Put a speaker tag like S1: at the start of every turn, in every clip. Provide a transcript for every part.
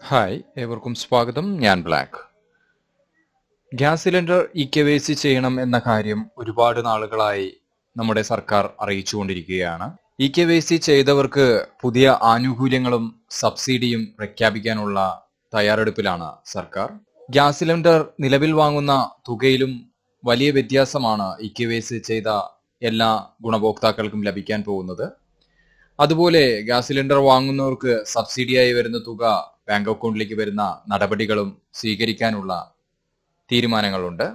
S1: Hi ഏവർക്കും സ്വാഗതം. ഞാൻ black. Gas cylinder E K ചെയ്യണം എന്ന കാര്യം ഒരുപാട് നാളുകളായി നമ്മുടെ സർക്കാർ അറിയിച്ചുകൊണ്ടിരിക്കുകയാണ്. ഇ കെ ചെയ്തവർക്ക് പുതിയ ആനുകൂല്യങ്ങളും സബ്സിഡിയും പ്രഖ്യാപിക്കാനുള്ള തയ്യാറെടുപ്പിലാണ് സർക്കാർ. ഗ്യാസ് സിലിണ്ടർ നിലവിൽ വാങ്ങുന്ന തുകയിലും വലിയ വ്യത്യാസമാണ് ഇ കെ ചെയ്ത എല്ലാ ഗുണഭോക്താക്കൾക്കും ലഭിക്കാൻ പോകുന്നത്. അതുപോലെ ഗ്യാസ് സിലിണ്ടർ വാങ്ങുന്നവർക്ക് സബ്സിഡിയായി വരുന്ന തുക ബാങ്ക് അക്കൗണ്ടിലേക്ക് വരുന്ന നടപടികളും സ്വീകരിക്കാനുള്ള തീരുമാനങ്ങളുണ്ട്.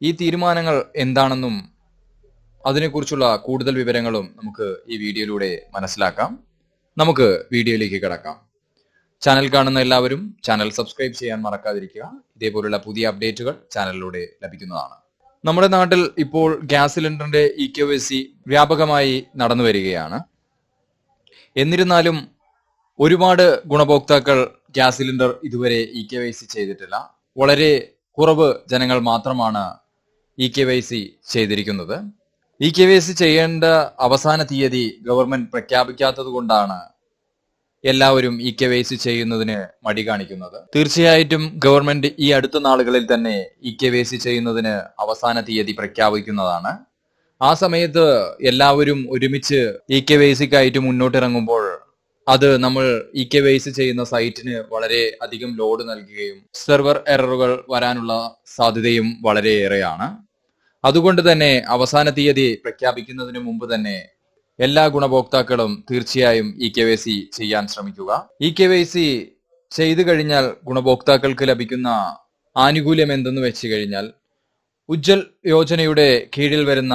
S1: ഈ തീരുമാനങ്ങൾ എന്താണെന്നും അതിനെക്കുറിച്ചുള്ള കൂടുതൽ വിവരങ്ങളും നമുക്ക് ഈ വീഡിയോയിലൂടെ മനസ്സിലാക്കാം. നമുക്ക് വീഡിയോയിലേക്ക് കിടക്കാം. ചാനൽ കാണുന്ന എല്ലാവരും ചാനൽ സബ്സ്ക്രൈബ് ചെയ്യാൻ മറക്കാതിരിക്കുക. ഇതേപോലുള്ള പുതിയ അപ്ഡേറ്റുകൾ ചാനലിലൂടെ ലഭിക്കുന്നതാണ്. നമ്മുടെ നാട്ടിൽ ഇപ്പോൾ ഗ്യാസ് സിലിണ്ടറിന്റെ ഇ വ്യാപകമായി നടന്നു വരികയാണ് എന്നിരുന്നാലും ഒരുപാട് ഗുണഭോക്താക്കൾ ഗ്യാസ് സിലിണ്ടർ ഇതുവരെ ഇ കെ വൈ സി ചെയ്തിട്ടില്ല. വളരെ കുറവ് ജനങ്ങൾ മാത്രമാണ് ഇ കെ വൈ സി ചെയ്തിരിക്കുന്നത്. ഇ കെ വൈ സി ചെയ്യേണ്ട അവസാന തീയതി ഗവൺമെന്റ് പ്രഖ്യാപിക്കാത്തത് കൊണ്ടാണ് എല്ലാവരും ഇ കെ വൈ സി ചെയ്യുന്നതിന് മടി കാണിക്കുന്നത്. തീർച്ചയായിട്ടും ഗവൺമെന്റ് ഈ അടുത്ത നാളുകളിൽ തന്നെ ഇ കെ വൈ സി ചെയ്യുന്നതിന് അവസാന തീയതി പ്രഖ്യാപിക്കുന്നതാണ്. ആ സമയത്ത് എല്ലാവരും ഒരുമിച്ച് ഇ കെ വൈ സിക്കായിട്ട് മുന്നോട്ടിറങ്ങുമ്പോൾ അത് നമ്മൾ ഇ കെ വൈസ് ചെയ്യുന്ന സൈറ്റിന് വളരെ അധികം ലോഡ് നൽകുകയും സെർവർ എററുകൾ വരാനുള്ള സാധ്യതയും വളരെയേറെയാണ്. അതുകൊണ്ട് തന്നെ അവസാന തീയതി പ്രഖ്യാപിക്കുന്നതിന് മുമ്പ് തന്നെ എല്ലാ ഗുണഭോക്താക്കളും തീർച്ചയായും ഇ കെ വൈ സി ചെയ്യാൻ ശ്രമിക്കുക. ഇ കെ വൈ സി ചെയ്തു കഴിഞ്ഞാൽ ഗുണഭോക്താക്കൾക്ക് ലഭിക്കുന്ന ആനുകൂല്യം എന്തെന്ന് വെച്ച് കഴിഞ്ഞാൽ ഉജ്ജൽ യോജനയുടെ കീഴിൽ വരുന്ന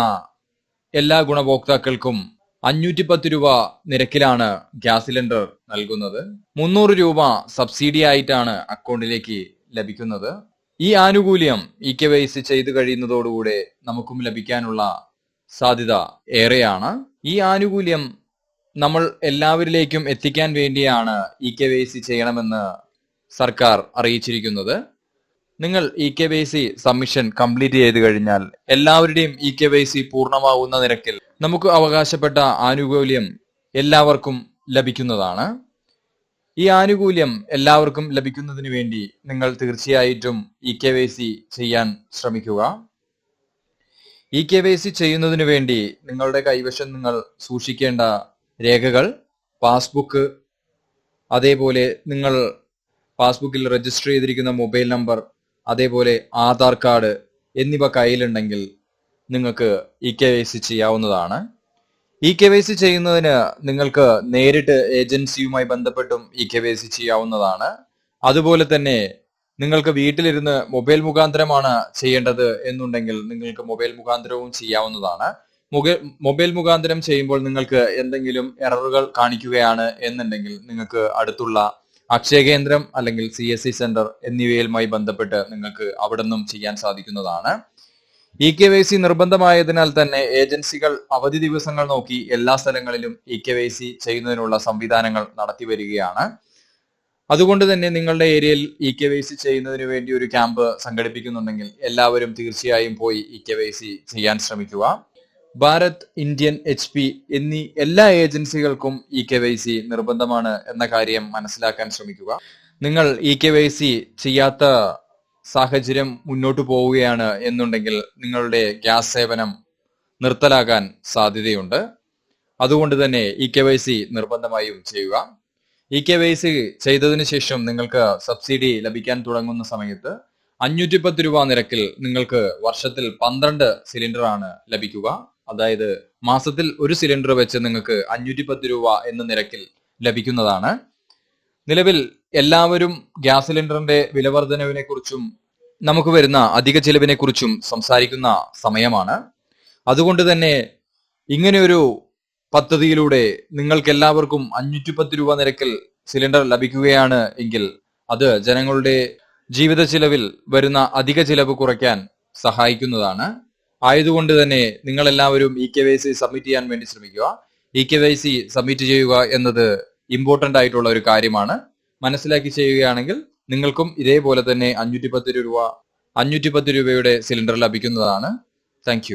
S1: എല്ലാ ഗുണഭോക്താക്കൾക്കും അഞ്ഞൂറ്റി പത്ത് രൂപ നിരക്കിലാണ് ഗ്യാസ് സിലിണ്ടർ നൽകുന്നത്. മുന്നൂറ് രൂപ സബ്സിഡി ആയിട്ടാണ് അക്കൗണ്ടിലേക്ക് ലഭിക്കുന്നത്. ഈ ആനുകൂല്യം ഇ കെ വൈ സി ചെയ്തു കഴിയുന്നതോടുകൂടെ നമുക്കും ലഭിക്കാനുള്ള സാധ്യത ഏറെയാണ്. ഈ ആനുകൂല്യം നമ്മൾ എല്ലാവരിലേക്കും എത്തിക്കാൻ വേണ്ടിയാണ് ഇ കെ വൈ സി ചെയ്യണമെന്ന് സർക്കാർ അറിയിച്ചിരിക്കുന്നത്. നിങ്ങൾ E K Y C submission complete ചെയ്ത് കഴിഞ്ഞാൽ എല്ലാവരുടെയും ഇ കെ വൈ സി പൂർണമാവുന്ന നിരക്കിൽ നമുക്ക് അവകാശപ്പെട്ട ആനുകൂല്യം എല്ലാവർക്കും ലഭിക്കുന്നതാണ്. ഈ ആനുകൂല്യം എല്ലാവർക്കും ലഭിക്കുന്നതിന് വേണ്ടി നിങ്ങൾ തീർച്ചയായിട്ടും ഇ കെ വൈ സി ചെയ്യാൻ ശ്രമിക്കുക. ഇ കെ വൈ സി ചെയ്യുന്നതിന് വേണ്ടി നിങ്ങളുടെ കൈവശം നിങ്ങൾ സൂക്ഷിക്കേണ്ട രേഖകൾ പാസ്ബുക്ക് അതേപോലെ നിങ്ങൾ പാസ്ബുക്കിൽ രജിസ്റ്റർ ചെയ്തിരിക്കുന്ന മൊബൈൽ നമ്പർ അതേപോലെ ആധാർ കാർഡ് എന്നിവ കയ്യിലുണ്ടെങ്കിൽ നിങ്ങൾക്ക് ഇ കെ വൈ സി ചെയ്യാവുന്നതാണ്. ഇ കെ വൈ സി ചെയ്യുന്നതിന് നിങ്ങൾക്ക് നേരിട്ട് ഏജൻസിയുമായി ബന്ധപ്പെട്ടും ഇ കെ വൈ സി ചെയ്യാവുന്നതാണ്. അതുപോലെ തന്നെ നിങ്ങൾക്ക് വീട്ടിലിരുന്ന് മൊബൈൽ മുഖാന്തരമാണ് ചെയ്യേണ്ടത് എന്നുണ്ടെങ്കിൽ നിങ്ങൾക്ക് മൊബൈൽ മുഖാന്തരവും ചെയ്യാവുന്നതാണ്. മൊബൈൽ മുഖാന്തരം ചെയ്യുമ്പോൾ നിങ്ങൾക്ക് എന്തെങ്കിലും എററുകൾ കാണിക്കുകയാണ് എന്നുണ്ടെങ്കിൽ നിങ്ങൾക്ക് അടുത്തുള്ള അക്ഷയ കേന്ദ്രം അല്ലെങ്കിൽ സി എസ് സി സെന്റർ എന്നിവയുമായി ബന്ധപ്പെട്ട് നിങ്ങൾക്ക് അവിടെ നിന്നും ചെയ്യാൻ സാധിക്കുന്നതാണ്. ഇ കെ വൈ സി നിർബന്ധമായതിനാൽ തന്നെ ഏജൻസികൾ അവധി ദിവസങ്ങൾ നോക്കി എല്ലാ സ്ഥലങ്ങളിലും ഇ കെ വൈ സി ചെയ്യുന്നതിനുള്ള സംവിധാനങ്ങൾ നടത്തി വരികയാണ്. അതുകൊണ്ട് തന്നെ നിങ്ങളുടെ ഏരിയയിൽ ഇ കെ വൈ സി ചെയ്യുന്നതിന് വേണ്ടി ഒരു ക്യാമ്പ് സംഘടിപ്പിക്കുന്നുണ്ടെങ്കിൽ എല്ലാവരും തീർച്ചയായും പോയി ഇ കെ വൈ സി ചെയ്യാൻ ശ്രമിക്കുക. ഭാരത് ഇന്ത്യൻ എച്ച് പി എന്നീ എല്ലാ ഏജൻസികൾക്കും ഇ കെ വൈ സി നിർബന്ധമാണ് എന്ന കാര്യം മനസ്സിലാക്കാൻ ശ്രമിക്കുക. നിങ്ങൾ ഇ കെ വൈ സി ചെയ്യാത്ത സാഹചര്യം മുന്നോട്ട് പോവുകയാണ് എന്നുണ്ടെങ്കിൽ നിങ്ങളുടെ ഗ്യാസ് സേവനം നിർത്തലാകാൻ സാധ്യതയുണ്ട്. അതുകൊണ്ട് തന്നെ ഇ കെ വൈ സി നിർബന്ധമായും ചെയ്യുക. ഇ കെ വൈ സി ചെയ്തതിനു ശേഷം നിങ്ങൾക്ക് സബ്സിഡി ലഭിക്കാൻ തുടങ്ങുന്ന സമയത്ത് അഞ്ഞൂറ്റി പത്ത് രൂപ നിരക്കിൽ നിങ്ങൾക്ക് വർഷത്തിൽ പന്ത്രണ്ട് സിലിണ്ടറാണ് ലഭിക്കുക. അതായത് മാസത്തിൽ ഒരു സിലിണ്ടർ വെച്ച് നിങ്ങൾക്ക് അഞ്ഞൂറ്റി പത്ത് രൂപ എന്ന നിരക്കിൽ ലഭിക്കുന്നതാണ്. നിലവിൽ എല്ലാവരും ഗ്യാസ് സിലിണ്ടറിന്റെ വിലവർധനവിനെ കുറിച്ചും നമുക്ക് വരുന്ന അധിക ചിലവിനെ കുറിച്ചും സംസാരിക്കുന്ന സമയമാണ്. അതുകൊണ്ട് തന്നെ ഇങ്ങനെയൊരു പദ്ധതിയിലൂടെ നിങ്ങൾക്ക് എല്ലാവർക്കും അഞ്ഞൂറ്റി പത്ത് രൂപ നിരക്കിൽ സിലിണ്ടർ ലഭിക്കുകയാണ് എങ്കിൽ അത് ജനങ്ങളുടെ ജീവിത ചിലവിൽ വരുന്ന അധിക ചിലവ് കുറയ്ക്കാൻ സഹായിക്കുന്നതാണ്. ആയതുകൊണ്ട് തന്നെ നിങ്ങൾ എല്ലാവരും E K Y C submit ചെയ്യാൻ വേണ്ടി ശ്രമിക്കുക. E K Y C submit ചെയ്യുക എന്നത് ഇമ്പോർട്ടന്റ് ആയിട്ടുള്ള ഒരു കാര്യമാണ്. മനസ്സിലാക്കി ചെയ്യുകയാണെങ്കിൽ നിങ്ങൾക്കും ഇതേപോലെ തന്നെ അഞ്ഞൂറ്റി പത്ത് രൂപ അഞ്ഞൂറ്റി പത്ത് രൂപയുടെ സിലിണ്ടർ ലഭിക്കുന്നതാണ്. താങ്ക്